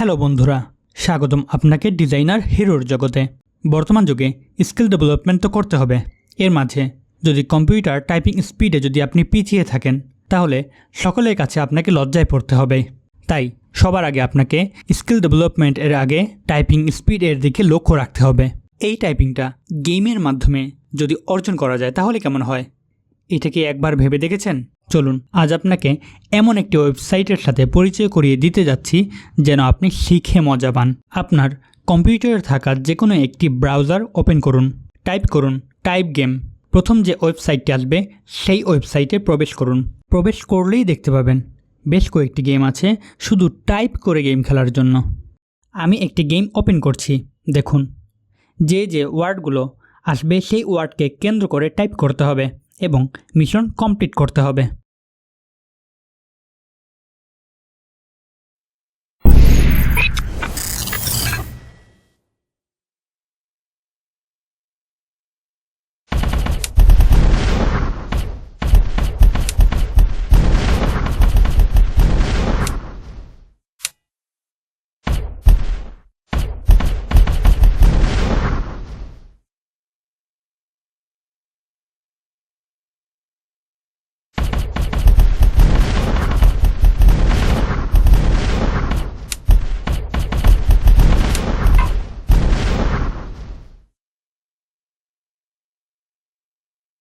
Hello বন্ধুরা, স্বাগতম আপনাকে ডিজাইনার হিরোর জগতে। বর্তমান যুগে স্কিল ডেভেলপমেন্ট তো করতে হবে। এর মাঝে যদি কম্পিউটার টাইপিং স্পিডে যদি আপনি পিছিয়ে থাকেন, তাহলে সকলের কাছে আপনাকে লজ্জায় পড়তে হবে। তাই সবার আগে আপনাকে স্কিল ডেভেলপমেন্ট এর আগে টাইপিং স্পিড এর দিকে লক্ষ্য রাখতে হবে। এই টাইপিংটা গেমের মাধ্যমে যদি অর্জন করা যায়, তাহলে কেমন হয়? এটা কি একবার ভেবে দেখেছেন? চলুন, আজ আপনাকে এমন একটি ওয়েবসাইটের সাথে পরিচয় করিয়ে দিতে যাচ্ছি যেন আপনি শিখে মজা পান। আপনার কম্পিউটারে থাকা যে কোনো একটি ব্রাউজার ওপেন করুন, টাইপ করুন, টাইপ গেম। প্রথম যে ওয়েবসাইটটি আসবে, সেই ওয়েবসাইটে প্রবেশ করুন। প্রবেশ করলেই দেখতে পাবেন, বেশ কয়েকটি গেম আছে, শুধু টাইপ করে গেম খেলার জন্য। আমি একটি গেম ওপেন করছি, দেখুন। যে যে ওয়ার্ডগুলো আসবে, সেই ওয়ার্ডকে কেন্দ্র করে টাইপ করতে হবে। এবং মিশন কমপ্লিট করতে হবে।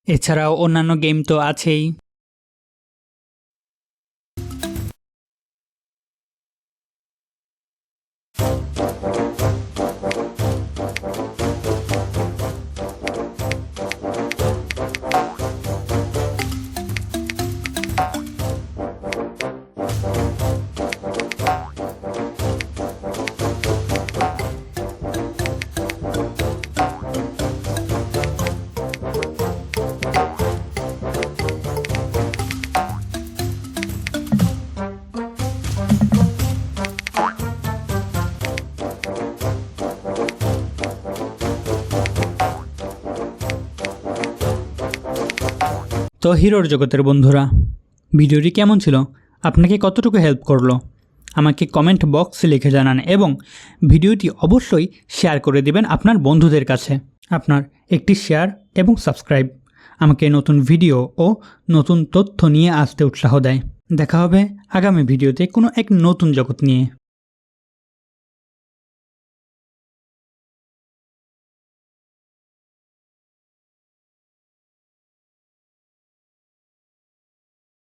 এছাড়াও অন্যান্য গেম তো আছেই। তো হিরোর জগতের বন্ধুরা, ভিডিওটি কেমন ছিল? আপনাকে কতটুকু হেল্প করল? আমাকে কমেন্ট বক্সে লিখে জানান এবং ভিডিওটি অবশ্যই শেয়ার করে দিবেন আপনার বন্ধুদের কাছে। আপনার একটি শেয়ার এবং সাবস্ক্রাইব আমাকে নতুন ভিডিও ও নতুন তথ্য নিয়ে আসতে উৎসাহ দেয়। দেখা হবে আগামী ভিডিওতে কোনো এক নতুন জগৎ নিয়ে।